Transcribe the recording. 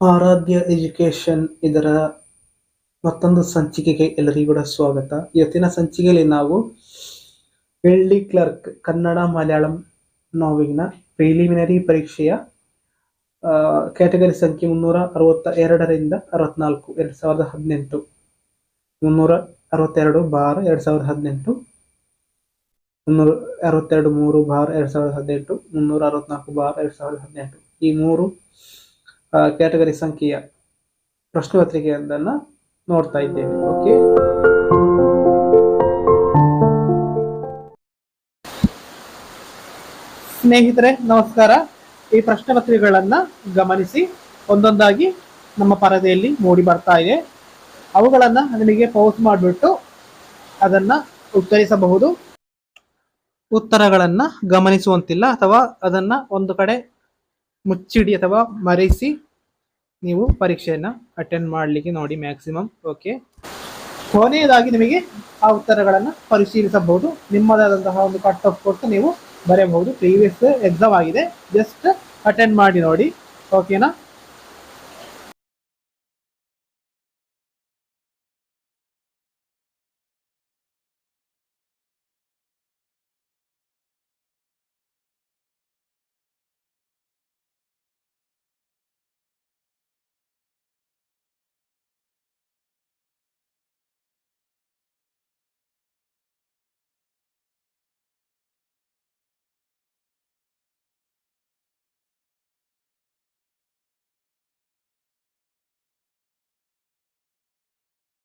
ಆರಾಧ್ಯ education ಇದರ ಮತ್ತೊಂದು ಸಂಚಿಕೆಗೆ ಎಲ್ಲರಿಗೂ ಕೂಡ ಸ್ವಾಗತ. ಇವತ್ತಿನ ಸಂಚಿಕೆಯಲ್ಲಿ ನಾವು ಎಲ್ಡಿ ಕ್ಲರ್ಕ್ ಕನ್ನಡ ಮಲಯಾಳಂ ನೋವಿನ ಪ್ರಿಲಿಮಿನರಿ ಪರೀಕ್ಷೆಯ ಕ್ಯಾಟಗರಿ ಸಂಖ್ಯೆ ಮುನ್ನೂರ ಅರವತ್ತ ಎರಡರಿಂದ ಅರವತ್ನಾಲ್ಕು, ಎರಡು ಸಾವಿರದ ಹದಿನೆಂಟು. ಮುನ್ನೂರ ಅರವತ್ತೆರಡು ಬಾರ್ ಎರಡು ಸಾವಿರದ ಹದಿನೆಂಟು. ಮುನ್ನೂರ ಅರವತ್ತೆರಡು ಮೂರು ಬಾರ್ ಎರಡು ಸಾವಿರದ ಹದಿನೆಂಟು. ಮುನ್ನೂರ ಅರವತ್ನಾಲ್ಕು ಬಾರ್ ಎರಡು ಸಾವಿರದ ಹದಿನೆಂಟು. ಈ ಮೂರು ಕ್ಯಾಟಗರಿ ಸಂಖ್ಯೆಯ ಪ್ರಶ್ನೆ ಪತ್ರಿಕೆಯೊಂದನ್ನು ನೋಡ್ತಾ ಇದ್ದೇವೆ. ಓಕೆ ಸ್ನೇಹಿತರೆ, ನಮಸ್ಕಾರ. ಈ ಪ್ರಶ್ನೆ ಪತ್ರಿಕೆಗಳನ್ನ ಗಮನಿಸಿ ಒಂದೊಂದಾಗಿ ನಮ್ಮ ಪರದೆಯಲ್ಲಿ ಮೂಡಿ ಬರ್ತಾ ಇದೆ. ಅವುಗಳನ್ನ ನಿಮಗೆ ಪೌಸ್ ಮಾಡಿಬಿಟ್ಟು ಅದನ್ನ ಉತ್ತರಿಸಬಹುದು ಉತ್ತರಗಳನ್ನ ಗಮನಿಸುವಂತಿಲ್ಲ ಅಥವಾ ಅದನ್ನ ಒಂದು ಕಡೆ ಮುಚ್ಚಿಡಿ ಅಥವಾ ಮರೆಸಿ ನೀವು ಪರೀಕ್ಷೆಯನ್ನು ಅಟೆಂಡ್ ಮಾಡಲಿಕ್ಕೆ ನೋಡಿ ಮ್ಯಾಕ್ಸಿಮಮ್ ಓಕೆ ಕೊನೆಯದಾಗಿ ನಿಮಗೆ ಆ ಉತ್ತರಗಳನ್ನು ಪರಿಶೀಲಿಸಬಹುದು. ನಿಮ್ಮದಾದಂತಹ ಒಂದು ಕಟ್ ಆಫ್ ಕೊಟ್ಟು ನೀವು ಬರೆಯಬಹುದು. ಪ್ರೀವಿಯಸ್ ಎಕ್ಸಾಮ್ ಆಗಿದೆ. ಜಸ್ಟ್ ಅಟೆಂಡ್ ಮಾಡಿ ನೋಡಿ ಓಕೆನಾ